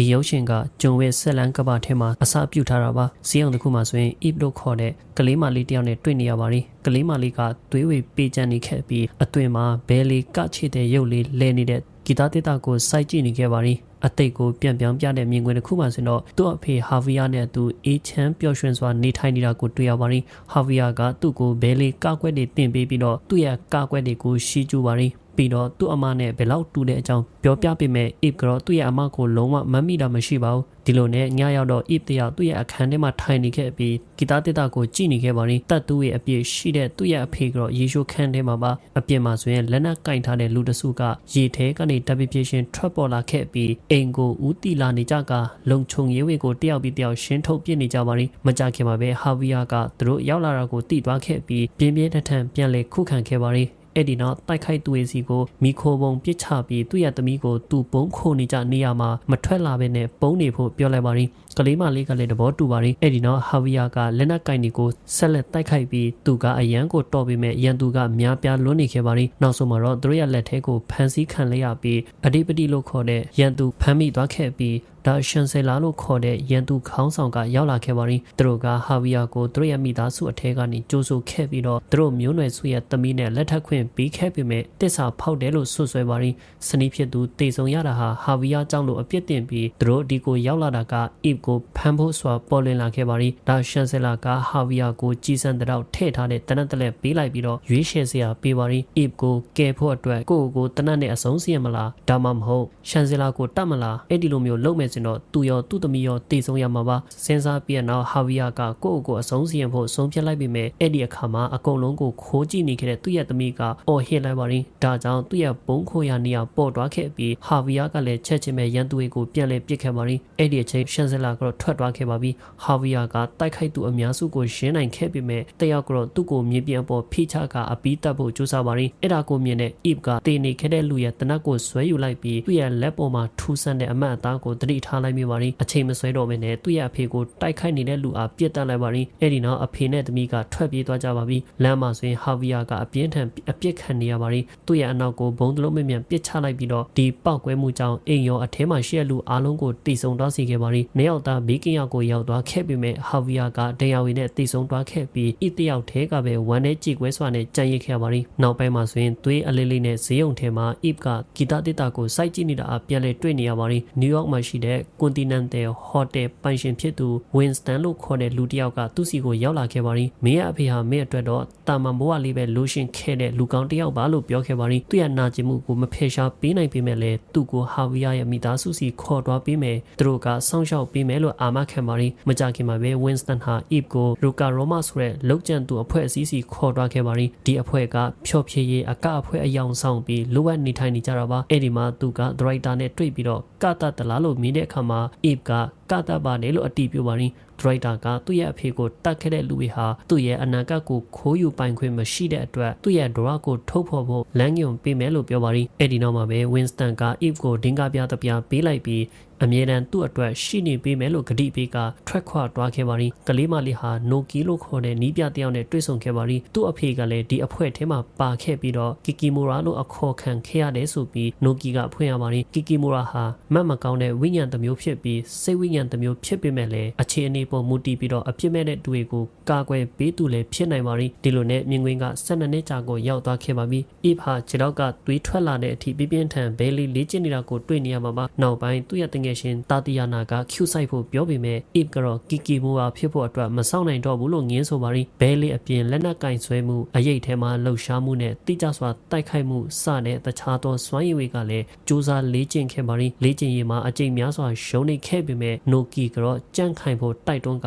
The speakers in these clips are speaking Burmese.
ဒီရုပ်ရှင်ကဂျွန်ဝစ်ဆက်လန်ကဘာထဲမှာအစပြုထားတာပါစီးအောင်တစ်ခုမှာဆိုရင် Eve လို့ခေါ်တဲ့ကလေးမလေးတစ်ယောက်နဲ့တွေ့နေရပါတယ်ကလေးမလေးကသွေးဝေပေးချမ်းနေခဲ့ပြီးအသွင်မှာဘဲလေးကချစ်တဲ့ရုပ်လေးလဲနေတဲ့ဂီတတစ်တာကိုစိုက်ကြည့်နေခဲ့ပါတယ်အသိတ်ကိုပြန်ပြောင်းပြတဲ့မြင်ကွင်းတစ်ခုမှဆိုတော့သူ့အဖေဟာဗီယာနဲ့သူအေးချမ်းပျော်ရွှင်စွာနေထိုင်နေတာကိုတွေ့ရပါတယ်ဟာဗီယာကသူ့ကိုဘဲလေးကောက်ွက်တွေတင်ပေးပြီးတော့သူ့ရဲ့ကောက်ွက်တွေကိုရှီးကျူပါတယ် ပြီးတော့သူ့အမနဲ့ဘယ်လောက်တူတဲ့အကြောင်းပြောပြပေးမယ် Eve ကတော့သူ့ရဲ့အမကိုလုံးဝမမိတာမရှိပါဘူးဒီလိုနဲ့ညရောက်တော့ Eve တယောက်သူ့ရဲ့အခန်းထဲမှာထိုင်နေခဲ့ပြီးဂီတတစ်တာကိုကြည့်နေခဲ့ပါရင်တတ်သူ့ရဲ့အပြည့်ရှိတဲ့သူ့ရဲ့အဖေကတော့ယေရှုခန်းထဲမှာပါအပြင်မှာဆိုရင်လက်နက်ကင်ထားတဲ့လူတစုကရေထဲကနေတပ်ပြပြရှင်ထွက်ပေါ်လာခဲ့ပြီးအိမ်ကိုဦးတီလာနေကြကလုံခြုံရေးဝေကိုတယောက်ပြီးတယောက်ရှင်းထုတ်ပြစ်နေကြပါရင်မကြခင်မှာပဲဟာဗီယာကသူတို့ရောက်လာတာကိုတိသွားခဲ့ပြီးပြင်းပြင်းထန်ထန်ပြန်လဲခုခံခဲ့ပါရင် အဲ့ဒီနောက်တိုက်ခိုက်သူရဲ့စီကိုမီခိုပုံပစ်ချပြီးသူ့ရဲ့သမီးကိုသူ့ပုံခိုနေကြနေရမှာမထွက်လာဘဲနဲ့ပုံနေဖို့ပြောလိုက်ပါရင်ကလေးမလေးကလည်းသဘောတူပါရင်အဲ့ဒီနောက်ဟာဗီယာကလက်နက်ကင်ဒီကိုဆက်လက်တိုက်ခိုက်ပြီးသူကအရန်ကိုတော်ပြီးမဲ့ရန်သူကများပြားလွတ်နေခဲ့ပါရင်နောက်ဆုံးမှာတော့သူတို့ရဲ့လက်ထဲကိုဖမ်းဆီးခံလိုက်ရပြီးအဓိပတိလို့ခေါ်တဲ့ရန်သူဖမ်းမိသွားခဲ့ပြီးဒါရှန်ဆယ်လာလို့ခေါ်တဲ့ရန်သူခေါင်းဆောင်ကရောက်လာခဲ့ပါရင်သူတို့ကဟာဗီယာကိုသူတို့ရဲ့မိသားစုအထက်ကနေကြိုးဆိုခဲ့ပြီးတော့သူတို့မျိုးနွယ်စုရဲ့သမီးနဲ့လက်ထပ်ခွင့်ပေးခဲ့ပေမဲ့တစ္ဆာဖောက်တယ်လို့ဆွဆွဲပါရင်စနီးဖြစ်သူတေဆုံရတာဟာဟာဗီယာကြောင့်လို့အပြစ်တင်ပြီးသူတို့ဒီကိုရောက်လာတာက Eve ကိုဖမ်းဖို့စွာပေါ်လွင်လာခဲ့ပါရင်ဒါရှန်ဆယ်လာကဟာဗီယာကိုကြီးစံတဲ့တော့ထည့်ထားတဲ့တနက်တလက်ပေးလိုက်ပြီးတော့ရွေးချယ်စရာပေးပါရင် Eve ကိုကယ်ဖို့အတွက်ကိုယ့်ကိုယ်တနက်နဲ့အဆုံးစီရမလားဒါမှမဟုတ်ရှန်ဆယ်လာကိုတတ်မလားအဲ့ဒီလိုမျိုးလုပ်မယ်ဆိုတော့သူရောသူ့သမီးရောတည်ဆုံးရမှာပါစဉ်းစားပြီးတော့ဟာဗီယာကကိုယ့်ကိုယ်အဆုံးစီရင်ဖို့ဆုံးဖြတ်လိုက်ပြီးမြဲအဲ့ဒီအခါမှာအကုန်လုံးကိုခိုးကြည့်နေခဲ့တဲ့သူ့ရဲ့သမီးကအော်ဟစ်လိုက်ပါရင်ဒါကြောင့်သူ့ရဲ့ဘုံခိုရနေရပေါ်သွားခဲ့ပြီးဟာဗီယာကလည်းချက်ချင်းပဲရန်သူတွေကိုပြန်လဲပစ်ခဲ့ပါရင်အဲ့ဒီအချိန်ရှန်ဆယ်လာကတော့ထွက်သွားခဲ့ပါပြီဟာဗီယာကတိုက်ခိုက်သူအများစုကိုရှင်းနိုင်ခဲ့ပေမဲ့တယောက်ကတော့သူ့ကိုမြေပြင်ပေါ်ဖိချကအပီးတက်ဖို့ကြိုးစားပါရင်အဲ့ဒါကိုမြင်တဲ့ Eve ကတေနေခဲ့တဲ့လူရဲ့တနက်ကိုဆွဲယူလိုက်ပြီးသူ့ရဲ့လက်ပေါ်မှာထူဆန်းတဲ့အမတ်အသားကိုတတိထားလိုက်မိပါရင်အချိန်မဆွဲတော့ဘဲနဲ့သူ့ရဲ့အဖေကိုတိုက်ခိုက်နေတဲ့လူအားပြစ်တက်လိုက်ပါရင်အဲ့ဒီနောက်အဖေနဲ့သမီးကထွက်ပြေးသွားကြပါပြီလမ်းမှာဆိုရင်ဟာဗီယာကအပြင်းထန်အပြစ်ခံနေရပါရင်သူ့ရဲ့အနောက်ကိုဘုံတလုံးမြမြန်ပစ်ချလိုက်ပြီးတော့ဒီပောက်ကွဲမှုကြောင့်အိမ်ရောအထဲမှာရှိတဲ့လူအားလုံးကိုတိဆုံသွားစေခဲ့ပါရင်နှစ်ယောက်သားဘေးကင်းရောက်ကိုရောက်သွားခဲ့ပေမဲ့ဟာဗီယာကဒဏ်ရာဝင်နဲ့တိဆုံသွားခဲ့ပြီးဤတယောက်ထဲကပဲဝမ်းနဲ့ကြည်ကွဲစွာနဲ့ကြံ့ရစ်ခဲ့ပါရင်နောက်ပိုင်းမှာဆိုရင်သွေးအလေးလေးနဲ့ဈေးုံထဲမှာ Eve ကဂီတတစ်တာကိုစိုက်ကြည့်နေတာအပြန်လဲတွေ့နေရပါရင်နယူးယောက်မှာရှိတဲ့ Continental Hotel ပိုင်ရှင်ဖြစ်သူ Winston လို့ခေါ်တဲ့လူတစ်ယောက်ကသူ့စီကိုရောက်လာခဲ့ပါရင်မင်းရဲ့အဖေဟာမင်းအတွက်တော့တာမန်ဘဝလေးပဲလိုရှင်ခဲ့တဲ့လူကောင်းတစ်ယောက်ပါလို့ပြောခဲ့ပါရင်သူ့ရဲ့နာကျင်မှုကိုမဖယ်ရှားပေးနိုင်ပေမဲ့လည်းသူ့ကိုဟာဗီယာရဲ့မိသားစုစီခေါ်သွားပေးမယ်သူတို့ကစောင့်ရှောက်ပေးမယ်လို့အာမခံပါရင်မကြခင်မှာပဲ Winston ဟာ Eve ကို Ruka Roma ဆိုတဲ့လောက်ကျန်သူအဖွဲ့အစည်းစီခေါ်သွားခဲ့ပါရင်ဒီအဖွဲ့ကဖြော့ဖြေရေးအကအဖွဲ့အယောင်ဆောင်ပြီးလိုအပ်နေထိုင်နေကြတာပါအဲ့ဒီမှာသူက director နဲ့တွေ့ပြီးတော့ကတတလားလို့မြင်တဲ့အခါမှာ Eve ကကတပါတယ်လို့အတီးပြပါရင် ဒရိုက်တာကသူ့ရဲ့အဖေကိုတတ်ခဲ့တဲ့လူတွေဟာသူ့ရဲ့အနာဂတ်ကိုခိုးယူပိုင်ခွင့်မရှိတဲ့အတွက်သူ့ရဲ့ဒရကိုထုတ်ဖော်ဖို့လမ်းညွန်ပေးမယ်လို့ပြောပါရီအဲ့ဒီနောက်မှာပဲ Winston က Eve ကိုဒင်္ဂပြသပြပေးလိုက်ပြီးအမြဲတမ်းသူ့အတွက်ရှိနေပေးမယ်လို့ဂတိပေးကထွက်ခွာသွားခဲ့ပါရီကလေးမလေးဟာနိုကီလို့ခေါ်တဲ့နီးပြတယောက်နဲ့တွေ့ဆုံခဲ့ပါရီသူ့အဖေကလည်းဒီအဖွဲ့ထဲမှာပါခဲ့ပြီးတော့ကီကီမိုရာလို့အခေါ်ခံခဲ့ရတယ်ဆိုပြီးနိုကီကဖွင့်ရပါရီကီကီမိုရာဟာမတ်မကောင်းတဲ့ဝိညာဉ်တစ်မျိုးဖြစ်ပြီးစိတ်ဝိညာဉ်တစ်မျိုးဖြစ်ပေမဲ့လည်းအခြေအနေပေါ်မူတည်ပြီးတော့အပြစ်မဲ့တဲ့သူတွေကိုကာကွယ်ပေးသူလည်းဖြစ်နိုင်ပါရီဒီလိုနဲ့မြင်ကွင်းက12နှစ်ကြာကိုရောက်သွားခဲ့ပါပြီအီဖဟာခြေတော့ကသွေးထွက်လာတဲ့အထိပြင်းပြင်းထန်ဘဲလီလေးကျင်နေတာကိုတွေ့နေရမှာပါနောက်ပိုင်းသူ့ရဲ့တငယ်ရှင်တာတီယာနာကကျူဆိုင်ဖို့ပြောပေမဲ့အစ်ကတော့ကီကီမိုဟာဖြစ်ဖို့အတွက်မဆောင်နိုင်တော့ဘူးလို့ငင်းဆိုပါရီဘဲလေးအပြင်လက်နက်ကင်ဆွဲမှုအရေးထဲမှာလှုပ်ရှားမှုနဲ့တိကျစွာတိုက်ခိုက်မှုစတဲ့တခြားသောစွမ်းရည်တွေကလည်းစူးစမ်းလေ့ကျင့်ခဲ့ပါရီလေ့ကျင့်ရေးမှာအကြိမ်များစွာရှုံးနေခဲ့ပေမဲ့နိုကီကတော့ကြန့်ခိုင်ဖို့တိုက်တွန်း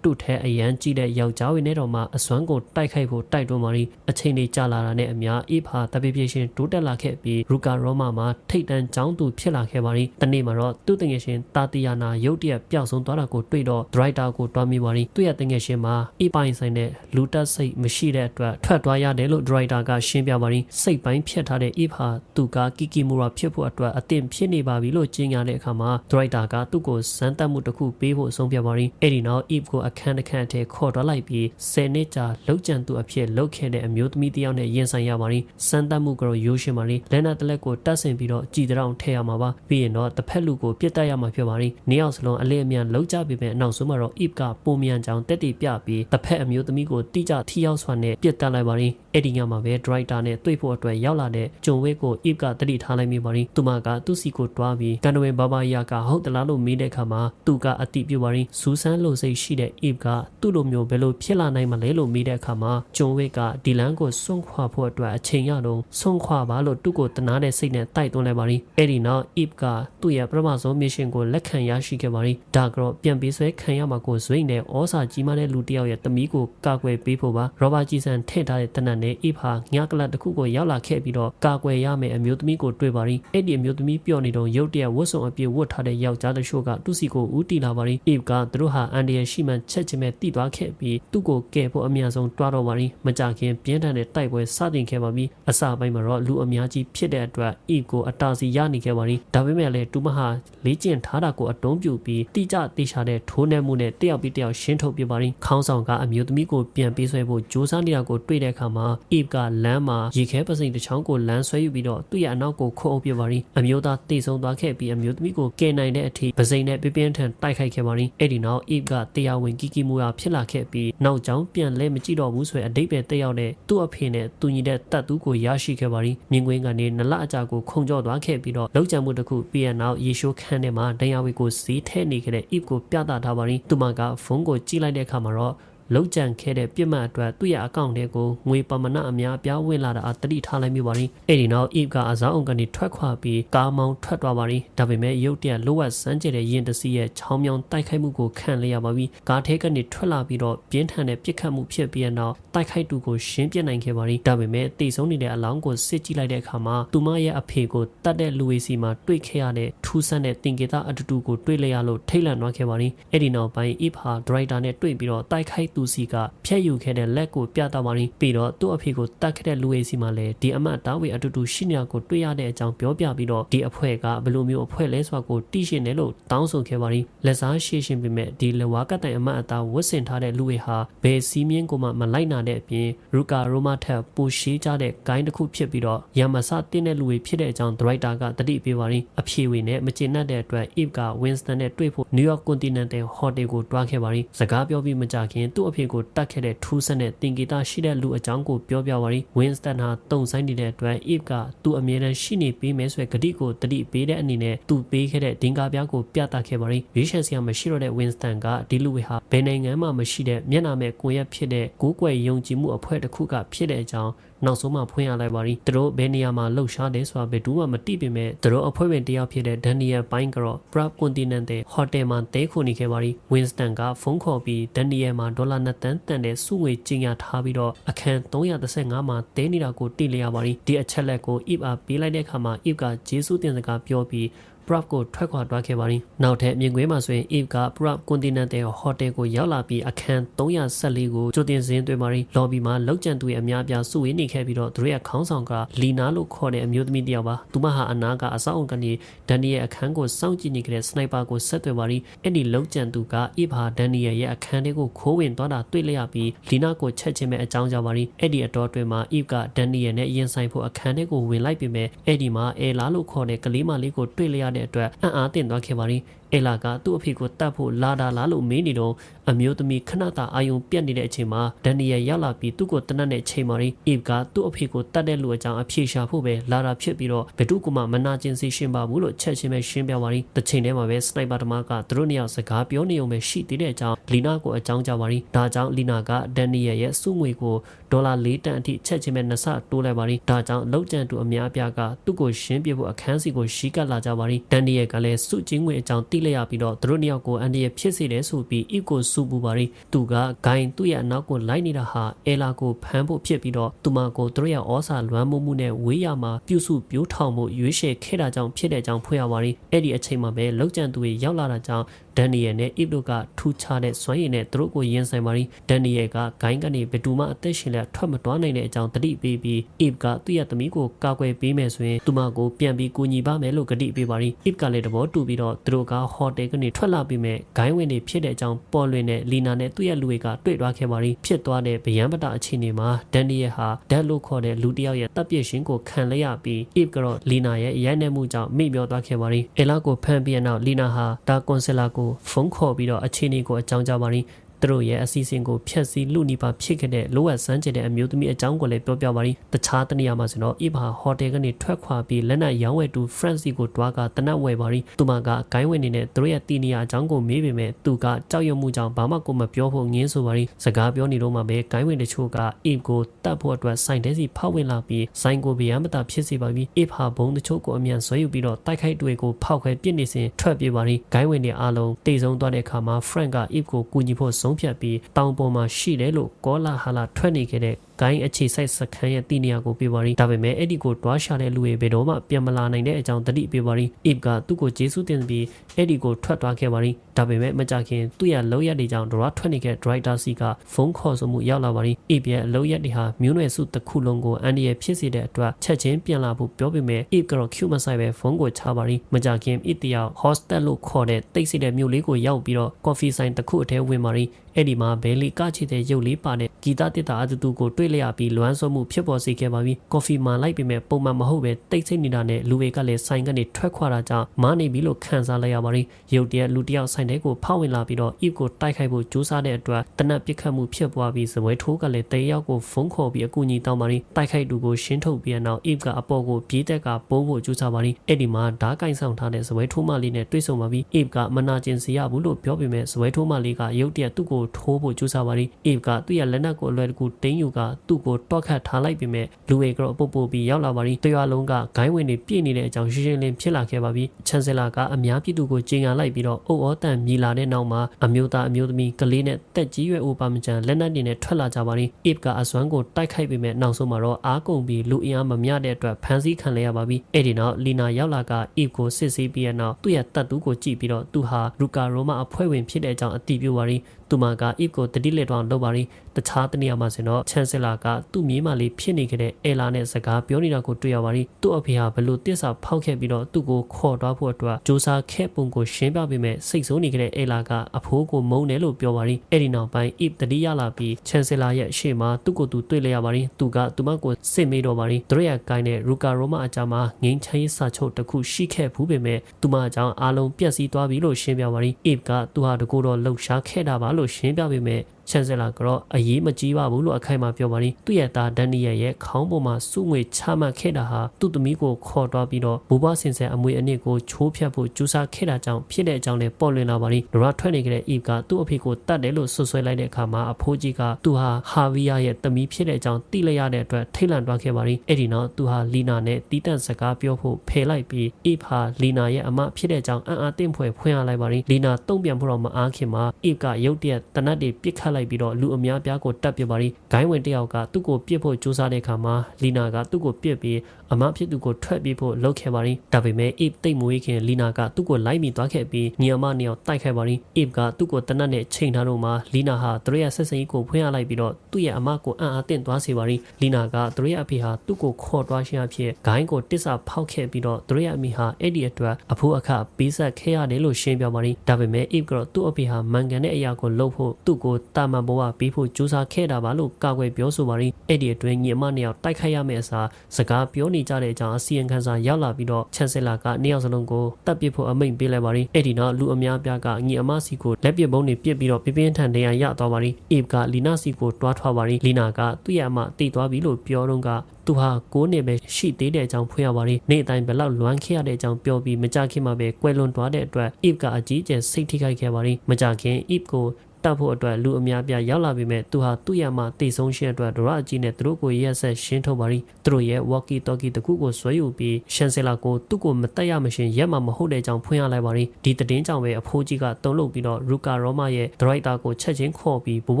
ကာသူ့ထဲအရန်ကြီးတဲ့ယောက်ျားဝင်းနဲ့တော့မှအစွမ်းကိုတိုက်ခိုက်ဖို့တိုက်တွန်းပါရီအချိန်လေးကြာလာတာနဲ့အများအိဖာတပိပြရှင်တိုးတက်လာခဲ့ပြီးရူကာရောမာမှာထိတ်တန့်ចောင်းသူဖြစ်လာခဲ့ပါရီတနေ့မှာတော့သူ့တငယ်ရှင်တာတီယာနာရုတ်တရက်ပျောက်ဆုံးသွားတာကိုတွေ့တော့ဒရိုက်တာကိုတွားမိပါရီသူ့ရဲ့တငယ်ရှင်မှာအိပိုင်ဆိုင်တဲ့လူတက်စိတ်မရှိတဲ့အတွက်ထွက်သွားရတယ်လို့ဒရိုက်တာကရှင်းပြပါရီစိတ်ပိုင်းဖြတ်ထားတဲ့အိဖာသူကကီကီမူရာဖြစ်ဖို့အတွက်အသင့်ဖြစ်နေပါပြီလို့ကြေညာတဲ့အခါမှာဒရိုက်တာကသူ့ကိုစမ်းသပ်မှုတစ်ခုပေးဖို့ဆုံးဖြတ်ပါရီအဲ့ဒီနောက် Eve ကိုအအခန်းတစ်ခန်းထဲခေါ်တော်လိုက်ပြီး10နှစ်ကြာလောက်ကျန်သူအဖြစ်လှုပ်ခဲ့တဲ့အမျိုးသမီးတစ်ယောက်နဲ့ရင်ဆိုင်ရပါရီစမ်းသပ်မှုကတော့ရိုးရှင်းပါရီလက်နက်တစ်လက်ကိုတတ်ဆင်ပြီးတော့ကြည်တောင်ထည့်ရမှာပါပြီးရင်တော့တစ်ဖက်လူကိုပြစ်တက်ရမှာဖြစ်ပါရီနေအောင်စလုံးအလေးအမြန်လှုပ်ကြပေမဲ့အနောက်ဆုံးမှာတော့ if ကပုံမြန်ကြောင်တက်တီပြပြီးတစ်ဖက်အမျိုးသမီးကိုတိကျထီရောက်စွာနဲ့ပြစ်တက်လိုက်ပါရီအဲ့ဒီညမှာပဲ driver နဲ့တွေ့ဖို့အတွက်ရောက်လာတဲ့ဂျွန်ဝစ်ကို if ကတတိထားလိုက်မိပါရီသူမကသူ့စီကိုတွားပြီးကန်နဝင်ဘာဘာယာကဟုတ်တလားလို့မေးတဲ့အခါမှာသူကအတိပြုပါရီစူဆန်းလို့စိတ်ရှိတဲ့ if ကသူ့လိုမျိုးဘယ်လိုဖြစ်လာနိုင်မလဲလို့မေးတဲ့အခါမှာဂျွန်ဝစ်ကဒီလန်ကိုစွန့်ခွာဖို့အတွက်အချိန်ရတော့စွန့်ခွာပါလို့သူ့ကိုတနာတဲ့စိတ်နဲ့တိုက်တွန်းလိုက်ပါရီအဲ့ဒီနောက် if ကသူ့ရဲ့ပထမဆုံး mission ကိုလက်ခံရရှိခဲ့ပါရီဒါကတော့ပြန်ပေးဆွဲခံရမှာကိုဇွိနဲ့ဩစာကြီးမားတဲ့လူတစ်ယောက်ရဲ့တမီးကိုကာကွယ်ပေးဖို့ပါရောဘာဂျီဆန်ထည့်ထားတဲ့တနတ်နဲ့ if ဟာညကလတ်တစ်ခုကိုရောက်လာခဲ့ပြီးတော့ကာကွယ်ရမယ့်အမျိုးသမီးကိုတွေ့ပါရီအဲ့ဒီအမျိုးသမီးပြော့နေတော့ရုတ်တရက်ဝတ်စုံအပြည့်ဝတ်ထားတဲ့ယောက်ျားတစ်ချို့ကသူ့စီကိုဦးတီလာပါရီ if ကသူတို့ဟာအန်ဒီရရှိမှန်ချက်ချင်းပဲတိသွားခဲ့ပြီးသူ့ကိုကယ်ဖို့အများဆုံးတွားတော့ပါရီမကြခင်ပြင်းထန်တဲ့တိုက်ပွဲစတင်ခဲ့ပါပြီအစပိုင်းမှာတော့လူအများကြီးဖြစ်တဲ့အတွက် if ကိုအတားစီရနေခဲ့ပါရီဒါပေမဲ့လည်းတူမဟာလေ့ကျင့်ထားတာကိုအတုံးပြပြီးတိကျတေချာတဲ့ထိုးနှက်မှုနဲ့တယောက်ပြီးတယောက်ရှင်းထုတ်ပြပါရီခေါင်းဆောင်ကအမျိုးသမီးကိုပြန်ပေးဆွဲဖို့ကြိုးစားနေတာကိုတွေ့တဲ့အခါမှာ if ကလမ်းမှာရေခဲပစိန်တစ်ချောင်းကိုလမ်းဆွဲယူပြီးတော့သူ့ရဲ့အနောက်ကိုခုတ်အုပ်ပြပါရီအမျိုးသားတိတ်ဆုံးသွားခဲ့ပြီးအမျိုးသမီးကိုကယ်နိုင်တဲ့အထိပစိန်နဲ့ပြပြင်းထန်တိုက်ခိုက်ခဲ့ပါရီအဲ့ဒီနောက် if ကတရားဝင်ကီကီမူရာဖြစ်လာခဲ့ပြီးနောက်ကျောင်းပြန်လဲမကြည့်တော့ဘူးဆိုရင်အတိတ်ပဲတက်ရောက်တဲ့သူ့အဖေနဲ့တူညီတဲ့တပ်သူကိုရရှိခဲ့ပါရီမြင်ကွင်းကနေနလအကြကိုခုံကြော့သွားခဲ့ပြီးတော့လောက်ကျန်မှုတစ်ခုပြီးရနောက်ယေရှုခန်းထဲမှာဒဏ်ရာဝေကိုစီးထဲနေခဲ့တဲ့ if ကိုပြသထားပါရီသူမကဖုန်းကိုကြည့်လိုက်တဲ့အခါမှာတော့ လောက်ကြံခဲ့တဲ့ပြစ်မှတ်အတွက်သူ့ရဲ့အကောင့်ထဲကိုငွေပမာဏအများအပြားဝင်လာတာအတတိထားလိုက်မိပါရီအဲ့ဒီနောက် Eve ကအစားအောင်ကနေထွက်ခွာပြီးကားမောင်းထွက်သွားပါရီဒါပေမဲ့ရုတ်တရက်လိုဝက်စမ်းကျတဲ့ရင်တစီရဲ့ချောင်းမြောင်းတိုက်ခိုက်မှုကိုခံရရပါပြီကားထဲကနေထွက်လာပြီးတော့ပြင်းထန်တဲ့ပြစ်ခတ်မှုဖြစ်ပြီးနောက်တိုက်ခိုက်သူကိုရှင်းပြနိုင်ခဲ့ပါရီဒါပေမဲ့တိတ်ဆုံးနေတဲ့အလောင်းကိုစစ်ကြည့်လိုက်တဲ့အခါမှာသူမရဲ့အဖေကိုတတ်တဲ့လူဝေစီမှာတွေ့ခဲ့ရတဲ့ထူးဆန်းတဲ့တင်ကေတာအတူတူကိုတွေ့လိုက်ရလို့ထိတ်လန့်သွားခဲ့ပါရီအဲ့ဒီနောက်ပိုင်း Eve ဟာဒရိုက်တာနဲ့တွေ့ပြီးတော့တိုက်ခိုက်သူစီကဖျက်ယူခဲ့တဲ့လက်ကိုပြသပါရင်းပြီးတော့သူ့အဖေကိုတတ်ခဲ့တဲ့လူအေစီမှာလည်းဒီအမတ်တားဝေအတူတူရှိနေတာကိုတွေ့ရတဲ့အကြောင်းပြောပြပြီးတော့ဒီအဖွဲ့ကဘယ်လိုမျိုးအဖွဲ့လဲဆိုတာကိုသိရှိနေလို့တောင်းဆိုခဲ့ပါရင်းလက်စားရှေ့ရှင်းပေမဲ့ဒီလဝါကတိုင်အမတ်အသားဝတ်ဆင်ထားတဲ့လူအေဟာဘယ်စီးမြင်းကိုမှမလိုက်နာတဲ့အပြင်ရူကာရိုမာထက်ပူရှိကြတဲ့ဂိုင်းတစ်ခုဖြစ်ပြီးတော့ရမစတင်းတဲ့လူအေဖြစ်တဲ့အကြောင်းဒရိုက်တာကတတိပေးပါရင်းအဖြေဝေနဲ့မကျေနပ်တဲ့အတွက် Eve က Winston နဲ့တွေ့ဖို့ New York Continental Hotel ကိုတွားခဲ့ပါရင်းစကားပြောပြီးမကြခင်သူ့အဖေကိုတတ်ခဲ့တဲ့ထူးဆန်းတဲ့တင်ဂီတာရှိတဲ့လူအကြောင်းကိုပြောပြပါရီဝင်းစတန်ဟာတုံဆိုင်နေတဲ့အတွက် if ကသူ့အမြဲတမ်းရှိနေပေးမယ်ဆိုတဲ့ဂတိကိုတတိပေးတဲ့အနေနဲ့သူပေးခဲ့တဲ့ဒင်္ဂါပြားကိုပြသခဲ့ပါရီရွေးချယ်စရာမရှိတော့တဲ့ဝင်းစတန်ကဒီလူဝေဟာဘယ်နိုင်ငံမှမရှိတဲ့မျက်နှာမဲ့ကိုရက်ဖြစ်တဲ့ကိုးကွယ်ယုံကြည်မှုအဖွဲ့တစ်ခုကဖြစ်တဲ့အကြောင်း နောက်ဆုံးမှဖွင့်ရလိုက်ပါရီသူတို့ဘယ်နေရာမှာလှုပ်ရှားတယ်ဆိုတာဘယ်သူမှမသိပေမဲ့သူတို့အဖွဲ့ဝင်တယောက်ဖြစ်တဲ့ဒန်နီယယ်ပိုင်းကတော့ Prab Continental Hotel မှာတဲခုနေခဲ့ပါရီ Winston ကဖုန်းခေါ်ပြီးဒန်နီယယ်မှာဒေါ်လာ2တန်းတန်တဲ့စုငွေကျင်းရထားပြီးတော့အခန်း335မှာတဲနေတာကိုတိလျာပါရီဒီအချက်လက်ကို Eve အားပေးလိုက်တဲ့အခါမှာ Eve ကဂျေဆုတင်စကားပြောပြီး Prab ကိုထွက်ခွာသွားခဲ့ပါရီနောက်ထပ်မြင်ကွင်းမှာဆိုရင် Eve က Prab Continental Hotel ကိုရောက်လာပြီးအခန်း314ကိုကြိုတင်စင်းတွေ့ပါရီ lobby မှာလောက်ကျန်သူရဲ့အများအပြားစုဝေးနေခဲ့ပြီးတော့သူတို့ရဲ့ခေါင်းဆောင်ကလီနာလို့ခေါ်တဲ့အမျိုးသမီးတစ်ယောက်ပါသူမဟာအနာကအဆောက်အုံကနေဒန်နီရဲ့အခန်းကိုစောင့်ကြည့်နေကြတဲ့စနိုက်ပါကိုဆက်သွယ်ပါရီအဲ့ဒီလောက်ကျန်သူက Eve ဟာဒန်နီရဲ့အခန်းလေးကိုခိုးဝင်သွားတာတွေ့လိုက်ရပြီးလီနာကိုချက်ချင်းပဲအကြောင်းကြောင့်ပါရီအဲ့ဒီအတော်တွင်မှာ Eve ကဒန်နီရဲ့နဲ့ရင်ဆိုင်ဖို့အခန်းလေးကိုဝင်လိုက်ပေမဲ့အဲ့ဒီမှာအဲလာလို့ခေါ်တဲ့ကလေးမလေးကိုတွေ့လိုက်ရတဲ့အတွက်အံ့အားသင့်သွားခဲ့ပါရီအေလာကသူ့အဖေကိုတတ်ဖို့လာတာလားလို့မေးနေတော့အမျိုးသမီးခဏတာအာယုံပြတ်နေတဲ့အချိန်မှာဒန်နီယယ်ရောက်လာပြီးသူ့ကိုတနတ်နဲ့ချိန်မာရီအစ်ကသူ့အဖေကိုတတ်တဲ့လူအကြောင်းအဖြေရှာဖို့ပဲလာတာဖြစ်ပြီးတော့ဘယ်သူကမှမနာကျင်စေရှင်းပါဘူးလို့ချက်ချင်းပဲရှင်းပြပါရီတစ်ချိန်တည်းမှာပဲစနိုက်ပါတမကသူတို့နှစ်ယောက်စကားပြောနေုံပဲရှိသေးတဲ့အကြောင်းလီနာကိုအကြောင်းကြားပါရီဒါကြောင့်လီနာကဒန်နီယယ်ရဲ့စုငွေကိုဒေါ်လာ၄တန်အထိချက်ချင်းပဲနှစ်ဆတိုးလိုက်ပါရီဒါကြောင့်လောက်ကျန်သူအများအပြားကသူ့ကိုရှင်းပြဖို့အခန်းစီကိုရှီးကပ်လာကြပါရီဒန်နီယယ်ကလည်းစုချင်းငွေအကြောင်းသိလိုက်ရပြီးတော့သူတို့နှစ်ယောက်ကိုအန်ဒီရဖြစ်စေတယ်ဆိုပြီးအစ်ကိုစူပူပါရီသူကဂိုင်းသူ့ရဲ့အနောက်ကိုလိုက်နေတာဟာအဲလာကိုဖမ်းဖို့ဖြစ်ပြီးတော့သူမကိုသူတို့ရဲ့ဩစာလွမ်းမှုမှုနဲ့ဝေးရမှာပြုစုပြိုးထောင်မှုရွေးချယ်ခဲ့တာကြောင့်ဖြစ်တဲ့ကြောင့်ဖွင့်ရပါရီအဲ့ဒီအချိန်မှာပဲလောက်ကျန်သူတွေရောက်လာတာကြောင့်ဒန်နီယယ်နဲ့အစ်တို့ကထူးခြားတဲ့စွမ်းရည်နဲ့သူတို့ကိုရင်ဆိုင်ပါရီဒန်နီယယ်ကဂိုင်းကနေဘယ်သူမှအသက်ရှင်လက်ထွက်မသွားနိုင်တဲ့အကြောင်းတတိပေးပြီးအစ်ကသူ့ရဲ့သမီးကိုကာကွယ်ပေးမယ်ဆိုရင်သူမကိုပြန်ပြီးကူညီပါမယ်လို့ကတိပေးပါရီအစ်ကလည်းတဘောတူပြီးတော့သူတို့ကဟိုတယ်ကနေထွက်လာပြီးမဲ့ဂိုင်းဝင်တွေဖြစ်တဲ့အကြောင်းပေါ်လွင်တဲ့လီနာနဲ့သူ့ရဲ့လူတွေကတွေ့သွားခဲ့ပါရီဖြစ်သွားတဲ့ဗယံပတအခြေအနေမှာဒန်နီယယ်ဟာဒက်လို့ခေါ်တဲ့လူတစ်ယောက်ရဲ့တပ်ပစ်ရှင်ကိုခံလိုက်ရပြီးအစ်ကတော့လီနာရဲ့ရိုက်နှက်မှုကြောင့်မိမျောသွားခဲ့ပါရီအလာကိုဖမ်းပြီးနောက်လီနာဟာဒါကွန်ဆလာကိုဖုန်းခေါ်ပြီးတော့အခြေအနေကိုအကြောင်းကြားပါရီသူ တို့ရဲ့အစီအစဉ်ကိုဖျက်ဆီးလူနီပါဖြစ်ခဲ့တဲ့လိုအပ်စမ်းကျင်တဲ့အမျိုးသမီးအကြောင်းကိုလည်းပြောပြပါရီတခြားတနေရာမှာဆိုတော့အစ်ဘာဟိုတယ်ကနေထွက်ခွာပြီးလက်နက်ရောင်းဝယ်သူဖရန့်စီကိုတွားကတနတ်ဝယ်ပါရီသူမကဂိုင်းဝင်နေတဲ့သူတို့ရဲ့တီနီယာအကြောင်းကိုမေးပေမဲ့သူကကြောက်ရွံ့မှုကြောင့်ဘာမှကိုမပြောဖို့ငင်းဆိုပါရီစကားပြောနေတော့မှပဲဂိုင်းဝင်တချို့ကအစ်ကိုတတ်ဖို့အတွက်စိုင်တဲစီဖောက်ဝင်လာပြီးစိုင်ကိုဗျာမတာဖြစ်စေပါပြီအစ်ဟာဘုံတချို့ကိုအမြန်ဆွဲယူပြီးတော့တိုက်ခိုက်တွေကိုဖောက်ခွဲပြစ်နေစဉ်ထွက်ပြေးပါရီဂိုင်းဝင်တွေအားလုံးတိတ်ဆုံးသွားတဲ့အခါမှာဖရန့်ကအစ်ကိုကူညီဖို့ဆုံးဖြတ်ပြီးတောင်ပေါ်မှာရှိတယ်လို့ကောလာဟာလာထွက်နေခဲ့တဲ့ဂိုင်းအခြေစိုက်စခန်းရဲ့တီနေရာကိုပြပါရီဒါပေမဲ့အဲ့ဒီကိုတွားရှာတဲ့လူတွေဘယ်တော့မှပြန်မလာနိုင်တဲ့အကြောင်းတတိပြပါရီအစ်ကသူ့ကိုဂျေဆုတင်ပြီးအဲ့ဒီကိုထွက်သွားခဲ့ပါရီဒါပေမဲ့မကြခင်သူ့ရဲ့လောက်ရက်တွေကြောင့်ဒရာထွက်နေတဲ့ဒရိုက်တာစီကဖုန်းခေါ်ဆိုမှုရောက်လာပါရီအစ်ရဲ့လောက်ရက်တွေဟာမျိုးနွယ်စုတစ်ခုလုံးကိုအန်ဒီရဲ့ဖြစ်စေတဲ့အတွက်ချက်ချင်းပြန်လာဖို့ပြောပေမဲ့အစ်ကတော့ Q မဆိုင်ပဲဖုန်းကိုချပါရီမကြခင်အစ်တယောက် hostel လို့ခေါ်တဲ့တိတ်ဆိတ်တဲ့မြို့လေးကိုရောက်ပြီးတော့ coffee ဆိုင်တစ်ခုအထဲဝင်ပါရီ အဲ့ဒီမှာဘဲလီကချစ်တဲ့ရုပ်လေးပါတဲ့ဂီတတစ်တာအတူတူကိုတွေ့လျက်ပြီးလွမ်းဆုံးမှုဖြစ်ပေါ်စေခဲ့ပါပြီ။ကော်ဖီမှလိုက်ပြီးမဲ့ပုံမှန်မဟုတ်ပဲတိတ်ဆိတ်နေတာနဲ့လူတွေကလည်းဆိုင်ကနေထွက်ခွာတာကြောင့်မားနေပြီလို့ခံစားလိုက်ရပါပြီ။ရုပ်တရက်လူတယောက်ဆိုင်တဲကိုဖောက်ဝင်လာပြီးတော့ Eve ကိုတိုက်ခိုက်ဖို့ကြိုးစားတဲ့အတွက်တနက်ပစ်ခတ်မှုဖြစ်ပွားပြီးစပွဲထိုးကလည်းတေးရောက်ကိုဖုန်းခေါ်ပြီးအကူအညီတောင်းပါရီတိုက်ခိုက်သူကိုရှင်းထုတ်ပြီးနောက် Eve ကအပေါ်ကိုပြေးတက်ကပုံးဖို့ကြိုးစားပါရီအဲ့ဒီမှာဓားကင်ဆောင်ထားတဲ့စပွဲထိုးမလေးနဲ့တွေ့ဆုံပါပြီး Eve ကမနာကျင်စေရဘူးလို့ပြောပေမဲ့စပွဲထိုးမလေးကရုပ်တရက်သူ့ကိုထိုးဖို့ကြိုးစားပါရီ Eve ကသူ့ရဲ့လက်နက်ကိုအလွယ်တကူတင်းယူကသူ့ကိုတော့ခတ်ထားလိုက်ပေမဲ့လူတွေကတော့ပုတ်ပုတ်ပြီးရောက်လာပါရီတရွာလုံးကဂိုင်းဝင်တွေပြည့်နေတဲ့အကြောင်းရှင်းရှင်းလင်းဖြစ်လာခဲ့ပါပြီချန်ဆယ်လာကအများပြည်သူကိုကြေညာလိုက်ပြီးတော့အုပ်ဩတန်မြည်လာတဲ့နောက်မှာအမျိုးသားအမျိုးသမီးကလေးနဲ့တက်ကြီးရွယ်အိုပါမချန်လက်နက်တွေနဲ့ထွက်လာကြပါရီ Eve ကအစွမ်းကိုတိုက်ခိုက်ပေမဲ့နောက်ဆုံးမှာတော့အားကုန်ပြီးလူအင်အားမမျှတဲ့အတွက်ဖမ်းဆီးခံလိုက်ရပါပြီအဲ့ဒီနောက်လီနာရောက်လာက Eve ကိုစစ်ဆေးပြီးတဲ့နောက်သူ့ရဲ့တပ်သူကိုကြည့်ပြီးတော့သူဟာရူကာရိုမာအဖွဲ့ဝင်ဖြစ်တဲ့အကြောင်းအတည်ပြုပါရီသူမက if ကိုတတိလက်တောင်လုပ်ပါရီ တခြားတနေရာမှာဆိုတော့ချန်ဆယ်လာကသူ့မြေးမလေးဖြစ်နေခဲ့တဲ့အဲလာနဲ့စကားပြောနေတာကိုတွေ့ရပါရီသူ့အဖေဟာဘလို့တစ္ဆာဖောက်ခဲ့ပြီးတော့သူ့ကိုခေါ်သွားဖို့အတွက်စူးစမ်းခဲ့ပုံကိုရှင်းပြပေးမဲ့စိတ်ဆိုးနေခဲ့တဲ့အဲလာကအဖိုးကိုမုန်းတယ်လို့ပြောပါရီအဲ့ဒီနောက်ပိုင်း if တတိရလာပြီးချန်ဆယ်လာရဲ့အရှိမသူ့ကိုသူတွေ့လိုက်ရပါရီသူကသူမကိုစစ်မေးတော့ပါရီသူရဲ့ကိုင်းတဲ့ရူကာရိုမာအကြမှာငိမ့်ချမ်းရေးစာချုပ်တစ်ခုရှိခဲ့ဘူးပေမဲ့သူမအကြောင်းအားလုံးပြက်စီးသွားပြီလို့ရှင်းပြပါရီ if ကသူဟာတကူတော့လှုပ်ရှားခဲ့တာပါလို့ရှင်းပြပေမဲ့ ချန်ဆယ်လာကတော့အရေးမကြီးပါဘူးလို့အခိုင်အမာပြောပါရီသူ့ရဲ့သားဒန်နီယယ်ရဲ့ခေါင်းပေါ်မှာစုငွေချမှတ်ခဲ့တာဟာသူ့သမီးကိုခေါ်သွားပြီးတော့ဘူဘဆင်ဆယ်အမွေအနှစ်ကိုချိုးဖျက်ဖို့ကြိုးစားခဲ့တာကြောင့်ဖြစ်တဲ့အကြောင်းလည်းပေါ်လွင်လာပါရီဒရာထွက်နေကြတဲ့ Eve ကသူ့အဖေကိုတတ်တယ်လို့ဆွဆွဲလိုက်တဲ့အခါမှာအဖိုးကြီးကသူဟာဟာဗီယာရဲ့သမီးဖြစ်တဲ့အကြောင်းသိလိုက်ရတဲ့အတွက်ထိတ်လန့်သွားခဲ့ပါရီအဲ့ဒီနောက်သူဟာလီနာနဲ့တီးတန့်စကားပြောဖို့ဖယ်လိုက်ပြီး Eve ဟာလီနာရဲ့အမဖြစ်တဲ့အကြောင်းအံ့အားသင့်ဖွယ်ဖွင့်ရလိုက်ပါရီလီနာတုံ့ပြန်ဖို့တော့မအားခင်မှာ Eve ကရုတ်တရက်တနတ်တွေပြစ်ခတ်လိုက်ပြီးတော့လူအများပြားကိုတက်ပြပါရီဂိုင်းဝင်တယောက်ကသူ့ကိုပြစ်ဖို့ကြိုးစားတဲ့အခါမှာလီနာကသူ့ကိုပြစ်ပြီးအမဖြစ်သူကိုထွက်ပြေးဖို့လှုပ်ခဲ့ပါရီဒါပေမဲ့ Eve တိတ်မွေးခင်လီနာကသူ့ကိုလိုက်မိသွားခဲ့ပြီးညီအမနှစ်ယောက်တိုက်ခိုက်ပါရီ Eve ကသူ့ကိုတနတ်နဲ့ချိန်ထားတော့မှလီနာဟာသူရဲ့ဆက်စင်ကြီးကိုဖွင့်ရလိုက်ပြီးတော့သူ့ရဲ့အမကိုအံ့အားသင့်သွားစေပါရီလီနာကသူရဲ့အဖေဟာသူ့ကိုခေါ်သွားခြင်းအဖြစ်ဂိုင်းကိုတစ္ဆာဖောက်ခဲ့ပြီးတော့သူရဲ့အမိဟာအဲ့ဒီအတွက်အဖိုးအခပေးဆက်ခဲ့ရတယ်လို့ရှင်းပြပါရီဒါပေမဲ့ Eve ကတော့သူ့အဖေဟာမန်ကန်တဲ့အရာကိုလုပ်ဖို့သူ့ကိုတာမန်ဘဝပေးဖို့ကြိုးစားခဲ့တာပါလို့ကာကွယ်ပြောဆိုပါရီအဲ့ဒီအတွင်းညီအမနှစ်ယောက်တိုက်ခိုက်ရမယ့်အစားစကားပြောနေကြတဲ့အကြောင်းအစီရင်ခံစာရောက်လာပြီးတော့ချန်ဆယ်လာကနှစ်ယောက်စလုံးကိုတပ်ပစ်ဖို့အမိန့်ပေးလိုက်ပါရီအဲ့ဒီနောက်လူအများပြားကညီအမစီကိုလက်ပစ်ပုံးတွေပစ်ပြီးတော့ပြပြင်းထန်တရားရသွားပါရီအေဗ်ကလီနာစီကိုတွားထွားပါရီလီနာကသူ့ရဲ့အမတိတ်သွားပြီလို့ပြောတော့ကသူဟာကိုးနေပဲရှိသေးတဲ့အကြောင်းဖွင့်ရပါရီနေ့တိုင်းဘလောက်လွမ်းခဲ့ရတဲ့အကြောင်းပြောပြီးမကြခင်မှာပဲကွယ်လွန်သွားတဲ့အတွက် Eve ကအကြီးအကျယ်စိတ်ထိခိုက်ခဲ့ပါရီမကြခင် Eve ကိုတတ်ဖို့အတွက်လူအများပြရောက်လာပြီးမဲ့သူဟာသူ့ရမတိတ်ဆုံးရှင်းအတွက်ဒရအကြီးနဲ့သူတို့ကိုရက်ဆက်ရှင်းထုတ်ပါရီသူတို့ရဲ့ walkie talkie တခုကိုဆွဲယူပြီးရှန်ဆယ်လာကိုသူ့ကိုမတက်ရမရှင်ရက်မှာမဟုတ်တဲ့အကြောင်းဖွင့်ရလိုက်ပါရီဒီတည်င်းကြောင့်ပဲအဖိုးကြီးကတုံးလုပ်ပြီးတော့ရူကာရောမရဲ့ဒရိုက်တာကိုချက်ချင်းခေါ်ပြီးဘဝ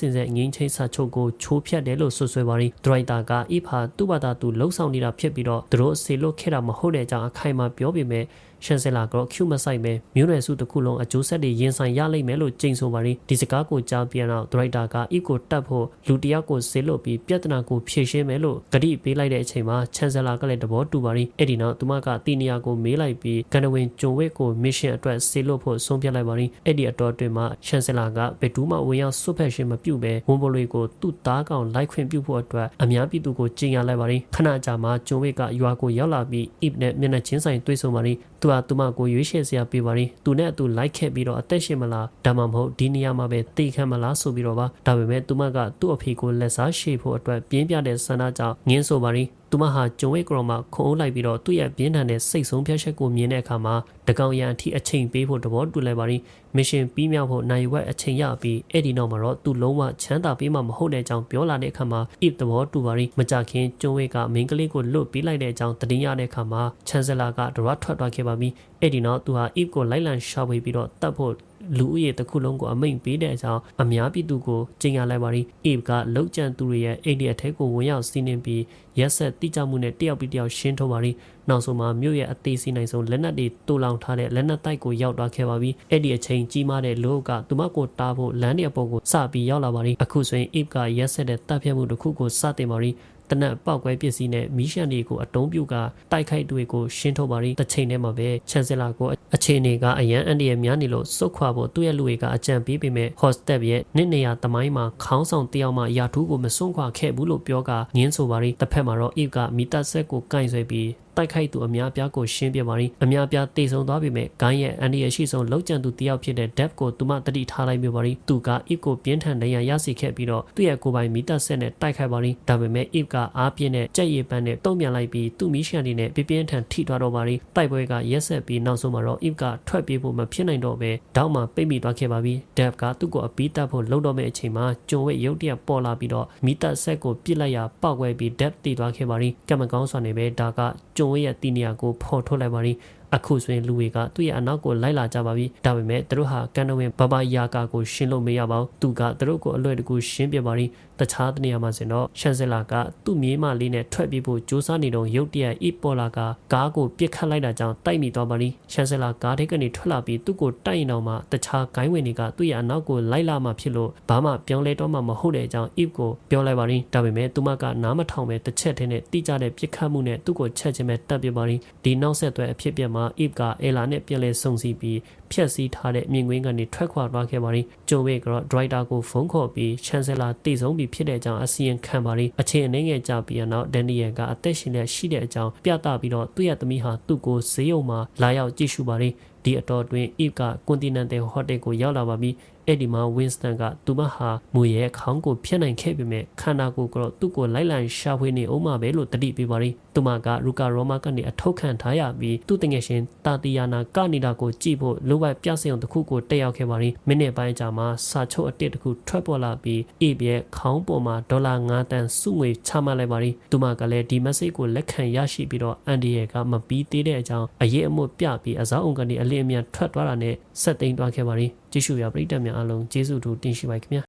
စင်စဲငင်းချင်းစာချုပ်ကိုချိုးဖြတ်တယ်လို့ဆွဆွဲပါရီဒရိုက်တာကအီဖာသူ့ဘာသာသူလှုပ်ဆောင်နေတာဖြစ်ပြီးတော့သူတို့ဆေလွတ်ခဲ့တာမဟုတ်တဲ့အကြောင်းအခိုင်အမာပြောပေမဲ့ ရှန်ဆယ်လာကတော့ Q မဆိုင်ပဲမြို့နယ်စုတစ်ခုလုံးအကျိုးဆက်တွေရင်ဆိုင်ရလိမ့်မယ်လို့ကြိမ်ဆိုပါတယ်ဒီစကားကိုကြားပြန်တော့ဒရိုက်တာက if ကိုတတ်ဖို့လူတစ်ယောက်ကိုဆေးလို့ပြီးပြဿနာကိုဖြေရှင်းမယ်လို့ဂတိပေးလိုက်တဲ့အချိန်မှာချန်ဆယ်လာကလည်းသဘောတူပါတယ်အဲ့ဒီနောက်သူမကတီနီယာကိုမေးလိုက်ပြီးကန်နဝင်ဂျွန်ဝစ်ကိုမစ်ရှင်အတွက်ဆေးလို့ဖို့ဆုံးဖြတ်လိုက်ပါတယ်အဲ့ဒီအတော်အတွင်းမှာချန်ဆယ်လာကဘယ်သူမှဝင်ရောက်ဆွတ်ဖက်ရှင်မပြုတ်ပဲဝန်ပိုလွေကိုသူ့သားကောင်လိုက်ခွင့်ပြုဖို့အတွက်အများပြည်သူကိုကြင်ရလိုက်ပါတယ်ခဏကြာမှဂျွန်ဝစ်ကရွာကိုရောက်လာပြီး if နဲ့မျက်နှာချင်းဆိုင်တွေ့ဆုံပါတယ် သူဟာသူမကိုရွေးချယ်စရာပေးပါတယ်သူနဲ့အတူလိုက်ခဲ့ပြီးတော့အသက်ရှင်မလားဒါမှမဟုတ်ဒီနေရာမှာပဲတေခံမလားဆိုပြီးတော့ပါဒါပေမဲ့သူမကသူ့အဖေကိုလက်စားရှည်ဖို့အတွက်ပြင်းပြတဲ့ဆန္ဒကြောင့်ငင်းဆိုပါတယ် သူမဟာဂျုံဝိတ်ကရော်မှာခုံအုပ်လိုက်ပြီးတော့သူ့ရဲ့ပြင်းထန်တဲ့စိတ်ဆုံးဖြတ်ချက်ကိုမြင်တဲ့အခါမှာတကောင်ရန်အထိအချိန်ပေးဖို့တဘောတူလိုက်ပါရင်မစ်ရှင်ပြီးမြောက်ဖို့နိုင်ဝက်အချိန်ရပြီးအဲ့ဒီနောက်မှာတော့သူလုံးဝချမ်းသာပေးမှမဟုတ်တဲ့အကြောင်းပြောလာတဲ့အခါမှာ if သဘောတူပါရင်မကြခင်ဂျုံဝိတ်ကမင်းကလေးကိုလွတ်ပေးလိုက်တဲ့အကြောင်းသတင်းရတဲ့အခါမှာချန်ဆယ်လာကဒရတ်ထွက်သွားခဲ့ပါပြီအဲ့ဒီနောက်သူဟာ if ကိုလိုက်လံရှာဖွေပြီးတော့တတ်ဖို့ လူဦးရေတစ်ခုလုံးကိုအမိန့်ပေးတဲ့အကြောင်းအများပြည်သူကိုကြေညာလိုက်ပါရီအေဗ်ကလောက်ကျန်သူတွေရဲ့အိမ်ဒီအထက်ကိုဝင်ရောက်စီးနှင်းပြီးရက်ဆက်တိကျမှုနဲ့တယောက်ပြီးတယောက်ရှင်းထုတ်ပါရီနောက်ဆုံးမှာမြို့ရဲ့အသေးစီနိုင်ဆုံးလက်နက်တွေတူလောင်ထားတဲ့လက်နက်တိုက်ကိုရောက်သွားခဲ့ပါပြီအဲ့ဒီအချိန်ကြီးမားတဲ့လူကသူမကိုတားဖို့လမ်းတွေအပေါ်ကိုစပြီးရောက်လာပါရီအခုဆိုရင်အေဗ်ကရက်ဆက်တဲ့တပ်ဖြတ်မှုတစ်ခုကိုစတင်ပါရီ တနက်ပောက်ကွဲပစ္စည်းနဲ့မီးရှန်တွေကိုအတုံးပြုကတိုက်ခိုက်တွေကိုရှင်းထုတ်ပါရီတစ်ချိန်တည်းမှာပဲချန်ဆယ်လာကိုအခြေအနေကအရန်အန်ဒီရဲ့များနေလို့စုတ်ခွာဖို့သူ့ရဲ့လူတွေကအကြံပေးပေမဲ့ hostel ရဲ့နှစ်နေရာတမိုင်းမှာခေါင်းဆောင်တယောက်မှယာထူးကိုမစွန့်ခွာခဲ့ဘူးလို့ပြောကငင်းဆိုပါရီတစ်ဖက်မှာတော့ if ကမီတာဆက်ကိုကန့်ဆွဲပြီးတိုက်ခိုက်သူအများပြားကိုရှင်းပြပါရီအများပြားတေဆုံသွားပြီမဲ့ဂိုင်းရဲ့အန်ဒီရဲ့ရှိဆုံးလောက်ကျန်သူတယောက်ဖြစ်တဲ့ Dev ကိုသူမတတိထားလိုက်မျိုးပါရီသူက if ကိုပြင်းထန်ဒဏ်ရာရရှိခဲ့ပြီးတော့သူ့ရဲ့ကိုယ်ပိုင်မီတာဆက်နဲ့တိုက်ခိုက်ပါရီဒါပေမဲ့ if ကအားပြင်းတဲ့ကြက်ရည်ပန်းနဲ့တုံ့ပြန်လိုက်ပြီးသူ့မီးရှန်ဒီနဲ့ပြပြင်းထန်ထိသွားတော့ပါရီတိုက်ပွဲကရက်ဆက်ပြီးနောက်ဆုံးမှာတော့ if ကထွက်ပြေးဖို့မဖြစ်နိုင်တော့ပဲတောက်မှပိတ်မိသွားခဲ့ပါပြီ Dev ကသူ့ကိုအပီးတက်ဖို့လှုပ်တော့မဲ့အချိန်မှာဂျုံဝဲရုတ်တရက်ပေါ်လာပြီးတော့မီတာဆက်ကိုပြစ်လိုက်ရပောက်ကွဲပြီး Dev တည်သွားခဲ့ပါရီကံမကောင်းစွာနေပဲဒါကဂျုံဝဲရဲ့တီနီယာကိုဖော်ထုတ်လိုက်ပါရီအခုဆိုရင်လူတွေကသူ့ရဲ့အနောက်ကိုလိုက်လာကြပါပြီဒါပေမဲ့သူတို့ဟာကန်နဝင်ဘဘယာကာကိုရှင်းလို့မရပါဘူးသူကသူတို့ကိုအလွယ်တကူရှင်းပြပါရီ တခြားတနေရာမှာဆိုတော့ရှန်ဆယ်လာကသူ့မြေးမလေးနဲ့ထွက်ပြေးဖို့ကြိုးစားနေတော့ရုတ်တရက်အီပေါ်လာကကားကိုပြစ်ခတ်လိုက်တာကြောင့်တိုက်မိသွားပါရီရှန်ဆယ်လာကားထိပ်ကနေထွက်လာပြီးသူ့ကိုတိုက်ရင်တော့မှတခြားဂိုင်းဝင်တွေကသူ့ရဲ့အနောက်ကိုလိုက်လာမှဖြစ်လို့ဘာမှပြောင်းလဲတော့မှမဟုတ်တဲ့အကြောင်းအီကိုပြောလိုက်ပါရီဒါပေမဲ့သူမကနားမထောင်ပဲတစ်ချက်တည်းနဲ့တိကျတဲ့ပြစ်ခတ်မှုနဲ့သူ့ကိုချက်ချင်းပဲတပ်ပြပါရီဒီနောက်ဆက်တွဲအဖြစ်ပြက်မှာအီကအဲလာနဲ့ပြန်လဲဆုံစီပြီး ဖြက်စီးထားတဲ့မြင်ကွင်းကနေထွက်ခွာသွားခဲ့ပါရီဂျုံဝေကတော့ဒရိုက်တာကိုဖုန်းခေါ်ပြီးချန်ဆယ်လာတည်ဆုံးပြီးဖြစ်တဲ့အကြောင်းအစီရင်ခံပါရီအချိန်အနေငယ်ကြပြီးတော့ဒန်နီယယ်ကအသက်ရှင်လက်ရှိတဲ့အကြောင်းပြသပြီးတော့သူ့ရဲ့သမီးဟာသူ့ကိုဈေးရုံမှာလာရောက်ကြည့်ရှုပါရီဒီအတော်တွင် Eve က Continental Hotel ကိုရောက်လာပါပြီအဲ့ဒီမှာ Winston ကသူမဟာမူရဲ့ခေါင်းကိုဖျက်နိုင်ခဲ့ပေမဲ့ခန္ဓာကိုယ်ကတော့သူ့ကိုလိုက်လံရှာဖွေနေအောင်မှာပဲလို့တတိပေးပါရီသူမကရူကာရောမာကနေအထောက်ခံထားရပြီးသူ့တငယ်ရှင်တာတီယာနာကနေတာကိုကြည့်ဖို့လိုဝက်ပြစေုံတစ်ခုကိုတက်ရောက်ခဲ့ပါရီမိနစ်ပိုင်းကြာမှစာချုပ်အတစ်တစ်ခုထွက်ပေါ်လာပြီး Eve ရဲ့ခေါင်းပေါ်မှာဒေါ်လာ9တန်စုငွေချမှတ်လိုက်ပါရီသူမကလည်းဒီ message ကိုလက်ခံရရှိပြီးတော့အန်ဒီရဲ့ကမပြီးသေးတဲ့အကြောင်းအရေးအမှုပြပြီးအစားအုံကနေအလင်းအမြန်ထွက်သွားတာနဲ့ဆက်သိမ်းသွားခဲ့ပါရီ ကြည့်ရှုရပရိသတ်များအားလုံးကျေးဇူးတူတင်ရှိပါခင်ဗျာ